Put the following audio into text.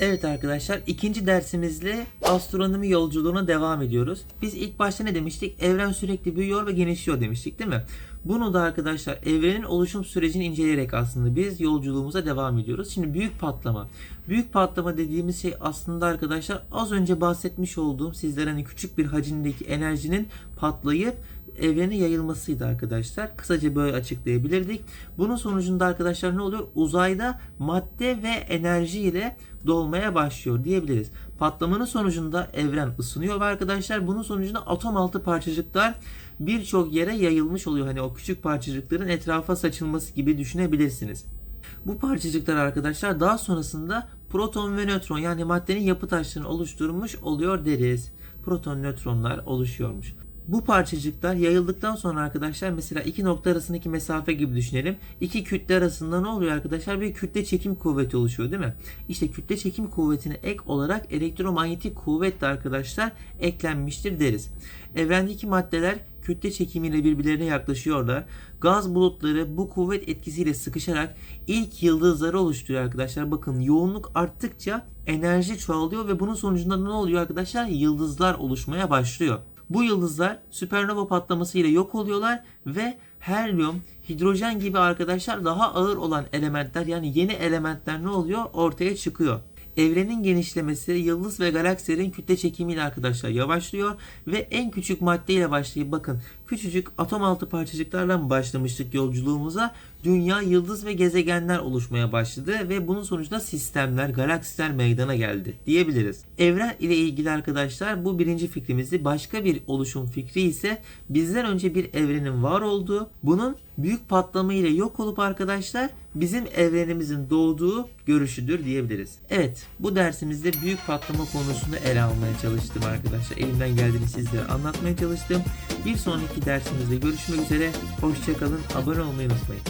Evet arkadaşlar ikinci dersimizle astronomi yolculuğuna devam ediyoruz. Biz ilk başta ne demiştik? Evren sürekli büyüyor ve genişliyor demiştik değil mi? Bunu da arkadaşlar evrenin oluşum sürecini inceleyerek aslında biz yolculuğumuza devam ediyoruz. Şimdi büyük patlama. Büyük patlama dediğimiz şey aslında arkadaşlar az önce bahsetmiş olduğum sizlere hani küçük bir hacimdeki enerjinin patlayıp evrene yayılmasıydı arkadaşlar. Kısaca böyle açıklayabilirdik. Bunun sonucunda arkadaşlar ne oluyor? Uzayda madde ve enerji ile dolmaya başlıyor diyebiliriz. Patlamanın sonucunda evren ısınıyor ve arkadaşlar bunun sonucunda atom altı parçacıklar birçok yere yayılmış oluyor. Hani o küçük parçacıkların etrafa saçılması gibi düşünebilirsiniz. Bu parçacıklar arkadaşlar daha sonrasında proton ve nötron yani maddenin yapı taşlarını oluşturmuş oluyor deriz. Proton, nötronlar oluşuyormuş. Bu parçacıklar yayıldıktan sonra arkadaşlar mesela iki nokta arasındaki mesafe gibi düşünelim. İki kütle arasında ne oluyor arkadaşlar? Bir kütle çekim kuvveti oluşuyor değil mi? İşte kütle çekim kuvvetine ek olarak elektromanyetik kuvvet de arkadaşlar eklenmiştir deriz. Evrendeki maddeler kütle çekimiyle birbirlerine yaklaşıyorlar. Gaz bulutları bu kuvvet etkisiyle sıkışarak ilk yıldızları oluşturuyor arkadaşlar. Bakın yoğunluk arttıkça enerji çoğalıyor ve bunun sonucunda ne oluyor arkadaşlar? Yıldızlar oluşmaya başlıyor. Bu yıldızlar süpernova patlaması ile yok oluyorlar ve helyum, hidrojen gibi arkadaşlar daha ağır olan elementler yani yeni elementler ne oluyor? Ortaya çıkıyor. Evrenin genişlemesi yıldız ve galaksilerin kütle çekimiyle arkadaşlar yavaşlıyor ve en küçük maddeyle başlayıp bakın küçücük atom altı parçacıklardan başlamıştık yolculuğumuza. Dünya, yıldız ve gezegenler oluşmaya başladı ve bunun sonucunda sistemler, galaksiler meydana geldi diyebiliriz. Evren ile ilgili arkadaşlar bu birinci fikrimizdi. Başka bir oluşum fikri ise bizden önce bir evrenin var olduğu, bunun büyük patlama ile yok olup arkadaşlar bizim evrenimizin doğduğu görüşüdür diyebiliriz. Evet bu dersimizde büyük patlama konusunu ele almaya çalıştım arkadaşlar. Elimden geldiğini sizlere anlatmaya çalıştım. Bir sonraki dersimizde görüşmek üzere. Hoşçakalın. Abone olmayı unutmayın.